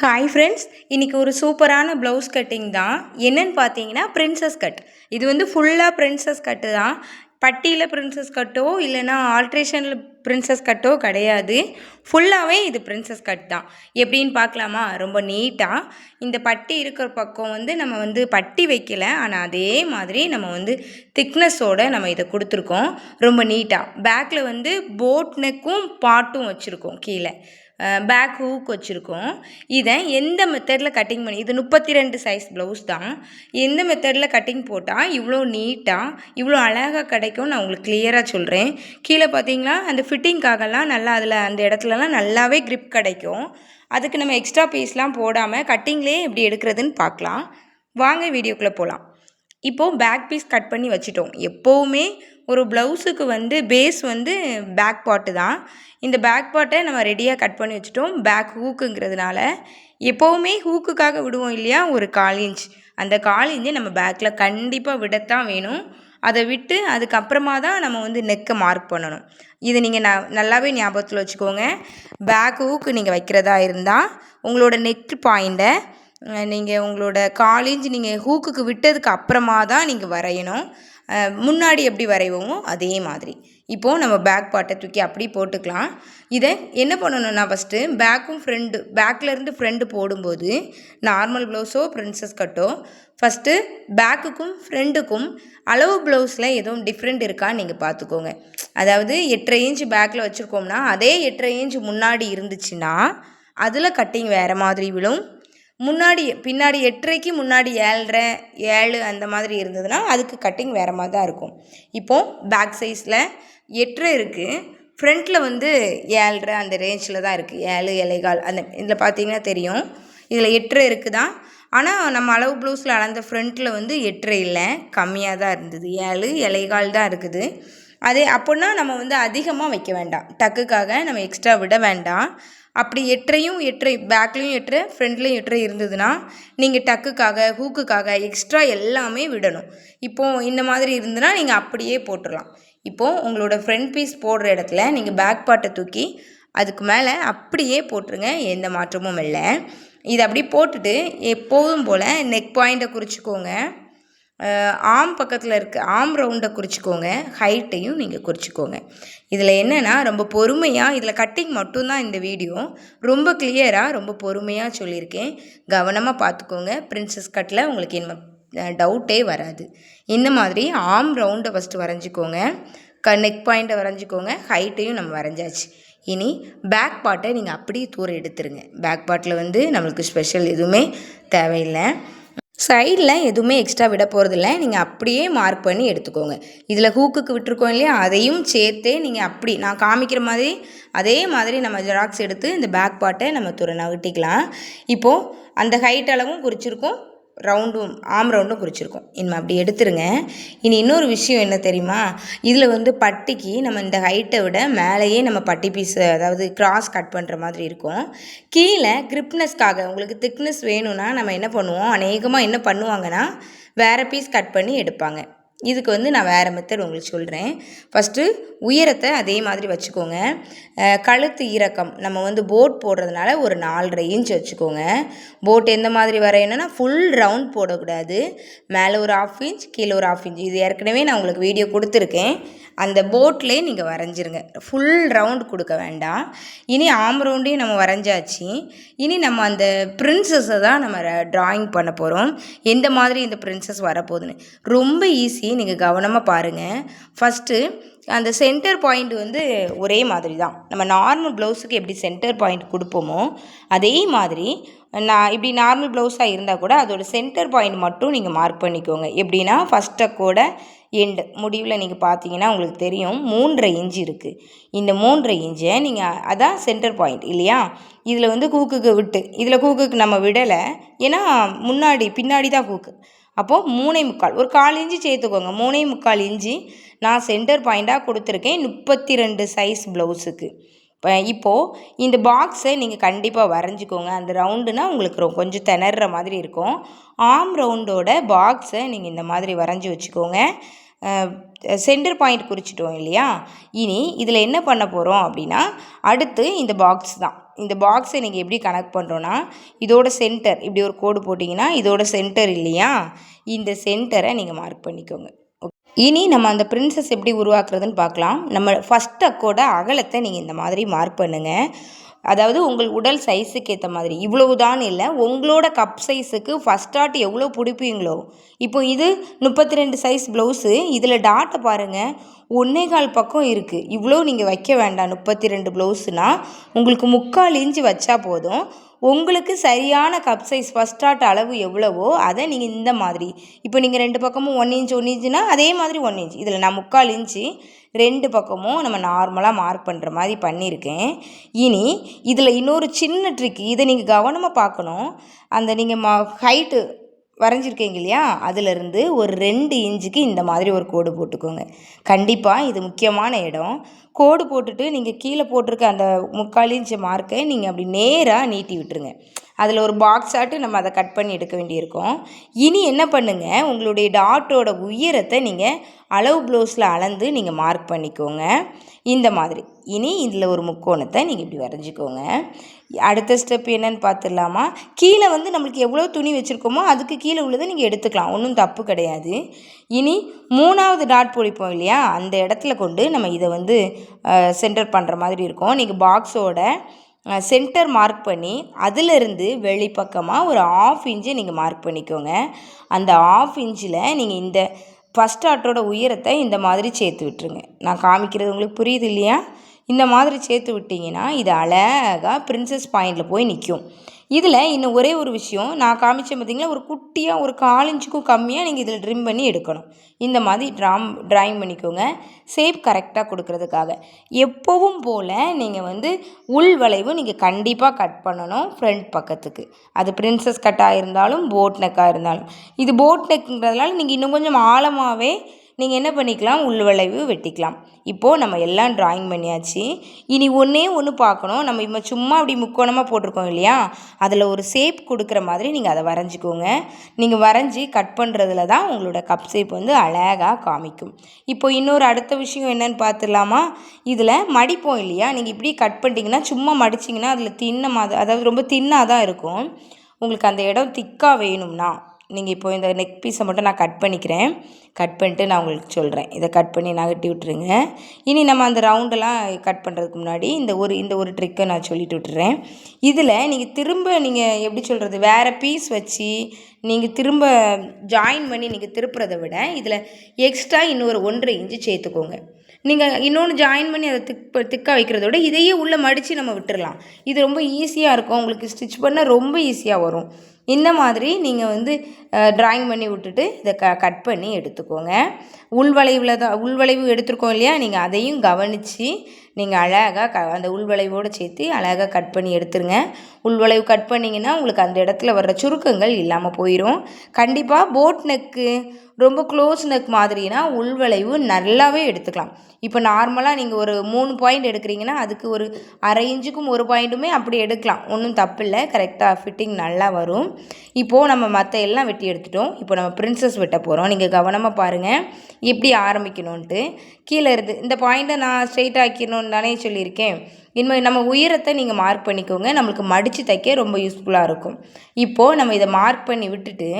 Hi friends இன்றைக்கி ஒரு சூப்பரான ப்ளவுஸ் கட்டிங் தான். என்னன்னு பார்த்தீங்கன்னா பிரின்சஸ் கட் இது வந்து ஃபுல்லாக பிரின்சஸ் கட்டு தான். பட்டியில் பிரின்சஸ் கட்டோ இல்லைனா ஆல்ட்ரேஷனில் பிரின்சஸ் கட்டோ கிடையாது. ஃபுல்லாகவே இது பிரின்சஸ் கட் தான். எப்படின்னு பார்க்கலாமா? ரொம்ப நீட்டாக இந்த பட்டி இருக்கிற பக்கம் வந்து நம்ம வந்து பட்டி வைக்கல ஆனால் அதே மாதிரி நம்ம வந்து திக்னஸோடு நம்ம இதை கொடுத்துருக்கோம். ரொம்ப நீட்டாக பேக்கில் வந்து போட் நெக்கும் பாட்டும் வச்சுருக்கோம் கீழே. பேக் ஹூக் வச்சுருக்கோம். இதை எந்த மெத்தடில் கட்டிங் பண்ணி இது முப்பத்தி ரெண்டு சைஸ் ப்ளவுஸ் தான். எந்த மெத்தடில் கட்டிங் போட்டால் இவ்வளோ நீட்டாக இவ்வளோ அழகாக கிடைக்கும் நான் உங்களுக்கு கிளியராக சொல்கிறேன் கீழே பார்த்தீங்களா அந்த ஃபிட்டிங்காகலாம் நல்லா அதில் அந்த இடத்துலலாம் நல்லாவே க்ரிப் கிடைக்கும். அதுக்கு நம்ம எக்ஸ்ட்ரா பீஸ்லாம் போடாமல் கட்டிங்லேயே எப்படி எடுக்கிறதுன்னு பார்க்கலாம் வாங்க வீடியோக்குள்ளே போகலாம் இப்போது பேக் பீஸ் கட் பண்ணி வச்சுட்டோம். எப்போவுமே ஒரு ப்ளவுஸுக்கு வந்து பேஸ் வந்து பேக் பாட்டு தான். இந்த பேக் பாட்டை நம்ம ரெடியாக கட் பண்ணி வச்சுட்டோம். பேக் ஹூக்குங்கிறதுனால எப்போவுமே ஹூக்குக்காக விடுவோம் இல்லையா? ஒரு கால் இன்ச் அந்த கால் இன்ச்சை நம்ம பேக்கில் கண்டிப்பாக விடத்தான் வேணும். அதை விட்டு அதுக்கப்புறமா தான் நம்ம வந்து நெக்கை மார்க் பண்ணணும். இது நீங்கள் ந நல்லாவே ஞாபகத்தில் வச்சுக்கோங்க. பேக் ஹூக்கு நீங்கள் வைக்கிறதா இருந்தால் உங்களோட நெக் பாயிண்ட்டை நீங்கள் உங்களோட காலேஜ் நீங்கள் ஹூக்குக்கு விட்டதுக்கு அப்புறமா தான் நீங்கள் வரையணும் முன்னாடி எப்படி வரைவோமோ அதே மாதிரி. இப்போது நம்ம பேக் பாட்டை தூக்கி அப்படி போட்டுக்கலாம். இதை என்ன பண்ணணும்னா ஃபஸ்ட்டு பேக்கும் ஃப்ரெண்டு பேக்லேருந்து ஃப்ரெண்டு போடும்போது நார்மல் ப்ளவுஸோ ப்ரின்ஸஸ் கட்டோ ஃபஸ்ட்டு பேக்குக்கும் ஃப்ரெண்டுக்கும் அளவு ப்ளவுஸில் எதுவும் டிஃப்ரெண்ட் இருக்கான்னு நீங்கள் பார்த்துக்கோங்க. அதாவது எட்டரை இன்ச் பேக்கில் வச்சுருக்கோம்னா அதே எட்டரை இன்ச் முன்னாடி இருந்துச்சுன்னா அதில் கட்டிங் வேறு மாதிரி விழும். முன்னாடி பின்னாடி எட்டரைக்கு முன்னாடி ஏழரை ஏழு அந்த மாதிரி இருந்ததுன்னா அதுக்கு கட்டிங் வேறு மாதிரி தான் இருக்கும். இப்போது பேக் சைஸில் எட்டரை இருக்குது ஃப்ரண்ட்டில் வந்து ஏழரை அந்த ரேஞ்சில் தான் இருக்குது ஏழு இலைகால் அந்த இதில் பார்த்தீங்கன்னா தெரியும். இதில் எட்டரை இருக்குது? தான் ஆனால் நம்ம அளவு ப்ளவுஸில் அளந்த ஃப்ரண்ட்டில் வந்து எட்டரை இல்லை. கம்மியாக தான் இருந்தது. ஏழு இலைகால் தான் இருக்குது. அதே அப்படின்னா நம்ம வந்து அதிகமாக வைக்க வேண்டாம். டக்குக்காக நம்ம எக்ஸ்ட்ரா விட வேண்டாம். அப்படி எட்டரையும் எட்டரை பேக்லேயும் எட்டரை ஃப்ரண்ட்லேயும் எட்டரை இருந்ததுன்னா நீங்கள் டக்குக்காக ஹூக்குக்காக எக்ஸ்ட்ரா எல்லாமே விடணும். இப்போது இந்த மாதிரி இருந்ததுன்னா நீங்கள் அப்படியே போட்டுடலாம். இப்போது உங்களோட ஃப்ரண்ட் பீஸ் போடுற இடத்துல நீங்கள் பேக் பாட்டை தூக்கி அதுக்கு மேலே அப்படியே போட்டுருங்க எந்த மாற்றமும் இல்லை. இதை அப்படி போட்டுட்டு எப்போதும் போல் நெக் பாயிண்ட்டை குறிச்சிக்கோங்க. ஆம் பக்கத்தில் இருக்க. ஆம் ரவுண்டை குறிச்சிக்கோங்க. ஹைட்டையும் நீங்கள் குறிச்சிக்கோங்க. இதில் என்னென்னா ரொம்ப பொறுமையாக இதில் கட்டிங் மட்டும்தான் இந்த வீடியோ ரொம்ப கிளியராக ரொம்ப பொறுமையாக சொல்லியிருக்கேன். கவனமாக பார்த்துக்கோங்க. ப்ரின்ஸஸ் கட்டில் உங்களுக்கு என்ன டவுட்டே வராது. இந்த மாதிரி ஆம் ரவுண்டை ஃபஸ்ட்டு வரைஞ்சிக்கோங்க. க நெக் பாயிண்ட்டை வரைஞ்சிக்கோங்க. ஹைட்டையும் நம்ம வரைஞ்சாச்சு. இனி பேக் பார்ட்டை நீங்கள் அப்படியே தூரம் எடுத்துருங்க. பேக் பார்ட்டில் வந்து நம்மளுக்கு ஸ்பெஷல் எதுவுமே தேவையில்லை. சைடில் எதுவுமே எக்ஸ்ட்ரா விட போகிறதில்ல நீங்கள் அப்படியே மார்க் பண்ணி எடுத்துக்கோங்க. இதில் ஹூக்குக்கு விட்டுருக்கோம் இல்லையா? அதையும் சேர்த்தே நீங்கள் அப்படி நான் காமிக்கிற மாதிரி அதே மாதிரி நம்ம ஜெராக்ஸ் எடுத்து இந்த பேக் பாட்டை நம்ம துறை நகட்டிக்கலாம் இப்போது அந்த ஹைட் அளவும் குறிச்சிருக்கோம். ரவுண்டும் ஆம் ரவுண்டும் குறிச்சிருக்கோம். இனிமே அப்படி எடுத்துருங்க. இனி இன்னொரு விஷயம் என்ன தெரியுமா? இதில் வந்து பட்டிக்கு நம்ம இந்த ஹைட்டை விட மேலேயே நம்ம பட்டி பீஸ் அதாவது கிராஸ் கட் பண்ணுற மாதிரி இருக்கும். கீழே கிரிப்னஸ்க்காக உங்களுக்கு திக்னஸ் வேணும்னா நம்ம என்ன பண்ணுவோம்? அநேகமாக என்ன பண்ணுவாங்கன்னா வேறு பீஸ் கட் பண்ணி எடுப்பாங்க. இதுக்கு வந்து நான் வேறு மெத்தட் உங்களுக்கு சொல்கிறேன் ஃபஸ்ட்டு உயரத்தை அதே மாதிரி வச்சுக்கோங்க. கழுத்து இறக்கம் நம்ம வந்து போட் போடுறதுனால ஒரு நாலரை இன்ச் வச்சுக்கோங்க. போட் எந்த மாதிரி வரையணும்னா ஃபுல் ரவுண்ட் போடக்கூடாது. மேலே ஒரு ஆஃப் இன்ச் கீழே ஒரு ஆஃப் இன்ச் இது ஏற்கனவே நான் உங்களுக்கு வீடியோ கொடுத்துருக்கேன். அந்த போட்லேயே நீங்கள் வரைஞ்சிருங்க. ஃபுல் ரவுண்ட் கொடுக்க வேண்டாம். இனி ஆம் ரவுண்டையும் நம்ம வரைஞ்சாச்சு. இனி நம்ம அந்த பிரின்சஸை தான் நம்ம ட்ராயிங் பண்ண போகிறோம் எந்த மாதிரி இந்த பிரின்சஸ் வரப்போகுதுன்னு. ரொம்ப ஈஸி நீங்கள் கவனமாக பாருங்கள் ஃபஸ்ட்டு அந்த சென்டர் பாயிண்ட் வந்து ஒரே மாதிரி தான் நம்ம நார்மல் ப்ளவுஸுக்கு எப்படி சென்டர் பாயிண்ட் கொடுப்போமோ அதே மாதிரி நான் இப்படி நார்மல் ப்ளவுஸாக இருந்தால் கூட அதோடய சென்டர் பாயிண்ட் மட்டும் நீங்கள் மார்க் பண்ணிக்கோங்க. எப்படின்னா ஃபஸ்ட்டை கூட எண்டு முடிவில் நீங்கள் பார்த்தீங்கன்னா உங்களுக்கு தெரியும் மூன்றரை இன்ச்சு இருக்குது இந்த மூன்றரை இன்ச்சை நீங்கள் அதான் சென்டர் பாயிண்ட் இல்லையா? இதில் வந்து கூக்குக்கு விட்டு இதில் கூக்குக்கு நம்ம விடலை. ஏன்னா முன்னாடி பின்னாடி தான் கூக்கு. அப்போது மூணே முக்கால். ஒரு கால் இஞ்சி சேர்த்துக்கோங்க. மூணே முக்கால் இஞ்சி நான் சென்டர் பாயிண்ட்டாக கொடுத்துருக்கேன். முப்பத்தி ரெண்டு சைஸ் ப்ளவுஸுக்கு இப்போது இந்த பாக்ஸை நீங்கள் கண்டிப்பாக வரைஞ்சிக்கோங்க. அந்த ரவுண்டுனா உங்களுக்கு கொஞ்சம் திணற மாதிரி இருக்கும். ஆம் ரவுண்டோட பாக்ஸை நீங்கள் இந்த மாதிரி வரைஞ்சி வச்சுக்கோங்க. சென்டர் பாயிண்ட் குறிச்சிட்டோம் இல்லையா? இனி இதில் என்ன பண்ண போகிறோம் அப்படின்னா அடுத்து இந்த பாக்ஸ் தான். இந்த பாக்ஸை நீங்கள் எப்படி கனெக்ட் பண்ணுறோன்னா இதோட சென்டர் இப்படி ஒரு கோடு போட்டிங்கன்னா இதோட சென்டர் இல்லையா? இந்த சென்டரை நீங்கள் மார்க் பண்ணிக்கோங்க. இனி நம்ம அந்த பிரின்சஸ் எப்படி உருவாக்குறதுன்னு பார்க்கலாம். நம்ம ஃபஸ்ட் அக்கோட அகலத்தை நீங்கள் இந்த மாதிரி மார்க் பண்ணுங்கள் அதாவது உங்கள் உடல் சைஸுக்கு ஏற்ற மாதிரி. இவ்வளவுதான் இல்லை உங்களோட கப் சைஸுக்கு ஃபஸ்ட் டாட் எவ்வளோ பிடிப்பீங்களோ? இப்போ இது முப்பத்தி ரெண்டு சைஸ் ப்ளவுஸு இதில் டாட்டை பாருங்கள் ஒன்றே கால் பக்கம் இருக்குது இவ்வளோ நீங்கள் வைக்க வேண்டாம். முப்பத்தி ரெண்டு ப்ளவுஸுனால் உங்களுக்கு முக்கால் இன்ச்சு வச்சா போதும். உங்களுக்கு சரியான கப் சைஸ் ஃபஸ்ட் ஆர்ட் அளவு எவ்வளவோ அதை நீங்கள் இந்த மாதிரி. இப்போ நீங்கள் ரெண்டு பக்கமும் ஒன் இன்ச் ஒன் இன்ச்சுனா அதே மாதிரி ஒன் இன்ச் இதில் நான் முக்கால் இன்ச்சு ரெண்டு பக்கமும் நம்ம நார்மலாக மார்க் பண்ணுற மாதிரி பண்ணியிருக்கேன். இனி இதில் இன்னொரு சின்ன ட்ரிக் இதை நீங்கள் கவனமாக பார்க்கணும். அந்த நீங்கள் ம ஹைட்டு வரைஞ்சிருக்கீங்க இல்லையா? அதிலிருந்து ஒரு ரெண்டு இன்ச்சுக்கு இந்த மாதிரி ஒரு கோடு போட்டுக்கோங்க. கண்டிப்பாக இது முக்கியமான இடம். கோடு போட்டுட்டு நீங்கள் கீழே போட்டிருக்க அந்த முக்கால் இன்ச் மார்க்கை நீங்கள் அப்படி நேராக நீட்டி விட்டுருங்க. அதில் ஒரு பாக்ஸ் ஆட்டு நம்ம அதை கட் பண்ணி எடுக்க வேண்டியிருக்கோம். இனி என்ன பண்ணுங்கள் உங்களுடைய டாட்டோட உயரத்தை நீங்கள் அளவு ப்ளவுஸில் அளந்து நீங்கள் மார்க் பண்ணிக்கோங்க. இந்த மாதிரி. இனி இதில் ஒரு முக்கோணத்தை நீங்கள் இப்படி வரைஞ்சிக்கோங்க. அடுத்த ஸ்டெப் என்னன்னு பார்த்துடலாமா? கீழே வந்து நம்மளுக்கு எவ்வளோ துணி வச்சுருக்கோமோ அதுக்கு கீழே உள்ளதை நீங்கள் எடுத்துக்கலாம். ஒன்றும் தப்பு கிடையாது. இனி மூணாவது டாட் பிடிப்போம் இல்லையா? அந்த இடத்துல கொண்டு நம்ம இதை வந்து சென்டர் பண்ணுற மாதிரி இருக்கும். நீங்கள் பாக்ஸோட சென்டர் மார்க் பண்ணி அதிலிருந்து வெளிப்பக்கமாக ஒரு ஆஃப் இன்ச்சு நீங்கள் மார்க் பண்ணிக்கோங்க. அந்த ஆஃப் இன்ச்சில் நீங்கள் இந்த ஃபஸ்ட் ஆட்டோட உயரத்தை இந்த மாதிரி சேர்த்து விட்டுருங்க. நான் காமிக்கிறது உங்களுக்கு புரியுது இல்லையா? இந்த மாதிரி சேர்த்து விட்டிங்கன்னா இது அழகாக பிரின்சஸ் பாயிண்டில் போய் நிற்கும் இதில் இன்னும் ஒரே ஒரு விஷயம் நான் காமிச்சேன் பார்த்திங்கன்னா ஒரு குட்டியாக ஒரு காலஞ்சுக்கும் கம்மியாக நீங்கள் இதில் ட்ரிம் பண்ணி எடுக்கணும். இந்த மாதிரி ட்ராம் ட்ராயிங் பண்ணிக்கோங்க. ஷேப் கரெக்டாக கொடுக்கறதுக்காக. எப்போவும் போல் நீங்கள் வந்து உள் வளைவு நீங்கள் கண்டிப்பாக கட் பண்ணணும் ஃப்ரண்ட் பக்கத்துக்கு. அது பிரின்சஸ் கட்டாக இருந்தாலும் போட் நெக்காக இருந்தாலும். இது போட் நெக்குங்கிறதுனால நீங்கள் இன்னும் கொஞ்சம் ஆழமாகவே நீங்கள் என்ன பண்ணிக்கலாம்? உள்வளைவு வெட்டிக்கலாம். இப்போது நம்ம எல்லாம் ட்ராயிங் பண்ணியாச்சு. இனி ஒன்றே ஒன்று பார்க்கணும். நம்ம இப்போ சும்மா அப்படி முக்கோணமாக போட்டிருக்கோம் இல்லையா? அதில் ஒரு ஷேப் கொடுக்குற மாதிரி நீங்கள் அதை வரைஞ்சிக்கோங்க. நீங்கள் வரைஞ்சி கட் பண்ணுறதுல தான் உங்களோட கப் ஷேப் வந்து அழகாக காமிக்கும். இப்போ இன்னொரு அடுத்த விஷயம் என்னென்னு பார்த்துடலாமா? இதில் மடிப்போம் இல்லையா? நீங்கள் இப்படி கட் பண்ணிட்டீங்கன்னா சும்மா மடிச்சிங்கன்னா அதில் தின்ன மாதிரி அதாவது ரொம்ப தின்னாக தான் இருக்கும். உங்களுக்கு அந்த இடம் திக்காக வேணும்னா நீங்கள் இப்போ இந்த நெக் பீஸை மட்டும் நான் கட் பண்ணிக்கிறேன். கட் பண்ணிட்டு நான் உங்களுக்கு சொல்கிறேன் இதை கட் பண்ணி நகட்டி விட்டுருங்க. இனி நம்ம அந்த ரவுண்டெல்லாம் கட் பண்ணுறதுக்கு முன்னாடி இந்த ஒரு இந்த ஒரு ட்ரிக்கை நான் சொல்லிட்டு விட்டுறேன். இதில் நீங்கள் திரும்ப நீங்கள் எப்படி சொல்கிறது வேறு பீஸ் வச்சு நீங்கள் திரும்ப ஜாயின் பண்ணி நீங்கள் திருப்புறதை விட இதில் எக்ஸ்ட்ரா இன்னொரு ஒன்றரை இன்ச்சு சேர்த்துக்கோங்க. நீங்கள் இன்னொன்று ஜாயின் பண்ணி அதை திக் திக்காக வைக்கிறத விட இதையே உள்ளே மடித்து நம்ம விட்டுடலாம் இது ரொம்ப ஈஸியாக இருக்கும். உங்களுக்கு ஸ்டிச் பண்ண ரொம்ப ஈஸியாக வரும். இந்த மாதிரி நீங்கள் வந்து ட்ராயிங் பண்ணி விட்டுட்டு இதை க கட் பண்ணி எடுத்துக்கோங்க. உள்வளைவில் தான் உள்வளைவு எடுத்துருக்கோம் இல்லையா? நீங்கள் அதையும் கவனித்து நீங்கள் அழகாக க அந்த உள்வளைவோடு சேர்த்து அழகாக கட் பண்ணி எடுத்துருங்க. உள்வளைவு கட் பண்ணிங்கன்னா உங்களுக்கு அந்த இடத்துல வர்ற சுருக்கங்கள் இல்லாமல் போயிடும் கண்டிப்பாக போட் நெக்கு ரொம்ப க்ளோஸ் நெக் மாதிரினா உள்வளைவு நல்லாவே எடுத்துக்கலாம். இப்போ நார்மலாக நீங்கள் ஒரு மூணு பாயிண்ட் எடுக்கிறீங்கன்னா அதுக்கு ஒரு அரை இன்ச்சுக்கும் ஒரு பாயிண்ட்டுமே அப்படி எடுக்கலாம். ஒன்றும் தப்பில்லை. கரெக்டாக ஃபிட்டிங் நல்லா வரும். இப்போது நம்ம மற்ற எல்லாம் வெட்டி எடுத்துட்டோம். இப்போ நம்ம பிரின்சஸ் வெட்ட போகிறோம் நீங்கள் கவனமாக பாருங்கள் எப்படி ஆரம்பிக்கணுன்ட்டு கீழே இருந்து இந்த பாயிண்ட்டை நான் ஸ்ட்ரெயிட் ஆக்கிடணும்னு தானே சொல்லியிருக்கேன். இனிமேல் நம்ம உயரத்தை நீங்கள் மார்க் பண்ணிக்கோங்க. நம்மளுக்கு மடித்து தைக்க ரொம்ப யூஸ்ஃபுல்லாக இருக்கும். இப்போது நம்ம இதை மார்க் பண்ணி விட்டுட்டு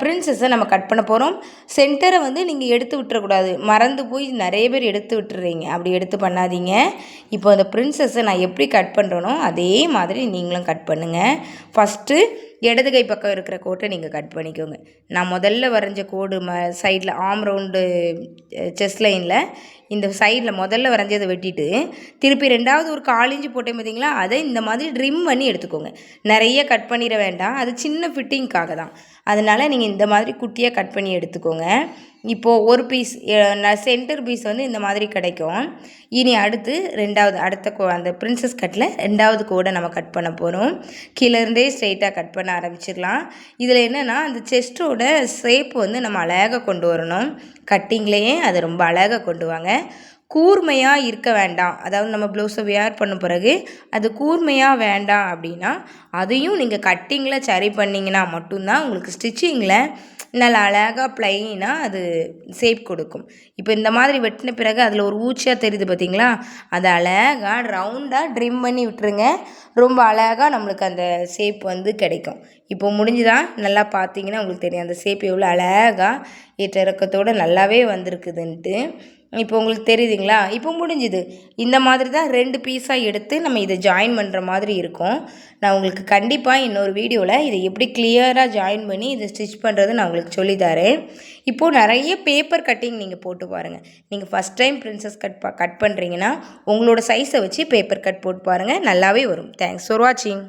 பிரின்சஸை நம்ம கட் பண்ண போகிறோம் சென்டரை வந்து நீங்கள் எடுத்து விட்டுறக்கூடாது. மறந்து போய் நிறைய பேர் எடுத்து விட்டுறீங்க. அப்படி எடுத்து பண்ணாதீங்க. இப்போ அந்த பிரின்சஸை நான் எப்படி கட் பண்ணுறேனோ அதே மாதிரி நீங்களும் கட் பண்ணுங்கள் ஃபஸ்ட்டு இடது கை பக்கம் இருக்கிற கோட்டை நீங்கள் கட் பண்ணிக்கோங்க. நான் முதல்ல வரைஞ்ச கோடு ம சைடில் ஆம் ரவுண்டு செஸ் லைனில் இந்த சைடில் முதல்ல வரைஞ்சதை வெட்டிட்டு திருப்பி ரெண்டாவது ஒரு காலிஞ்சு போட்டேன் பார்த்தீங்களா அதை இந்த மாதிரி ட்ரிம் பண்ணி எடுத்துக்கோங்க. நிறைய கட் பண்ணிட வேண்டாம். அது சின்ன ஃபிட்டிங்க்காக தான். அதனால் நீங்கள் இந்த மாதிரி குட்டியாக கட் பண்ணி எடுத்துக்கோங்க. இப்போது ஒரு பீஸ் சென்டர் பீஸ் வந்து இந்த மாதிரி கிடைக்கும். இனி அடுத்து ரெண்டாவது அடுத்த கோ அந்த பிரின்சஸ் கட்டில் ரெண்டாவது கோடை நம்ம கட் பண்ண போகிறோம் கீழேருந்தே ஸ்ட்ரெயிட்டாக கட் பண்ண ஆரம்பிச்சிடலாம். இதில் என்னென்னா அந்த செஸ்ட்டோட ஷேப் வந்து நம்ம அழகாக கொண்டு வரணும். கட்டிங்லேயே அதை ரொம்ப அழகாக கொண்டு வாங்க. கூர்மையாக இருக்க வேண்டாம். அதாவது நம்ம ப்ளவுஸை வேர் பண்ண பிறகு அது கூர்மையாக வேண்டாம் அப்படின்னா அதையும் நீங்கள் கட்டிங்கில் சரி பண்ணிங்கன்னா மட்டும்தான் உங்களுக்கு ஸ்டிச்சிங்கில் நல்லா அழகாக ப்ளைனாக அது ஷேப் கொடுக்கும். இப்போ இந்த மாதிரி வெட்டின பிறகு அதில் ஒரு ஊச்சியாக தெரியுது பார்த்தீங்களா? அதை அழகாக ரவுண்டாக ட்ரிம் பண்ணி விட்டுருங்க. ரொம்ப அழகாக நம்மளுக்கு அந்த ஷேப் வந்து கிடைக்கும். இப்போ முடிஞ்சுதான் நல்லா பார்த்தீங்கன்னா உங்களுக்கு தெரியும். அந்த ஷேப் எவ்வளோ அழகாக ஏற்ற இறக்கத்தோடு நல்லாவே வந்திருக்குதுன்ட்டு. இப்போ உங்களுக்கு தெரியுதுங்களா? இப்போ முடிஞ்சுது. இந்த மாதிரி தான் ரெண்டு பீஸாக எடுத்து நம்ம இதை ஜாயின் பண்ணுற மாதிரி இருக்கும். நான் உங்களுக்கு கண்டிப்பாக இன்னொரு வீடியோவில் இதை எப்படி கிளியராக ஜாயின் பண்ணி இதை ஸ்டிச் பண்ணுறது நான் உங்களுக்கு சொல்லித்தரேன் இப்போது நிறைய பேப்பர் கட்டிங் நீங்கள் போட்டு பாருங்கள் நீங்கள் first time princess cut cut பண்ணுறீங்கன்னா உங்களோட சைஸை வச்சு பேப்பர் கட் போட்டு பாருங்கள் நல்லாவே வரும். தேங்க்ஸ் ஃபார் வாட்சிங்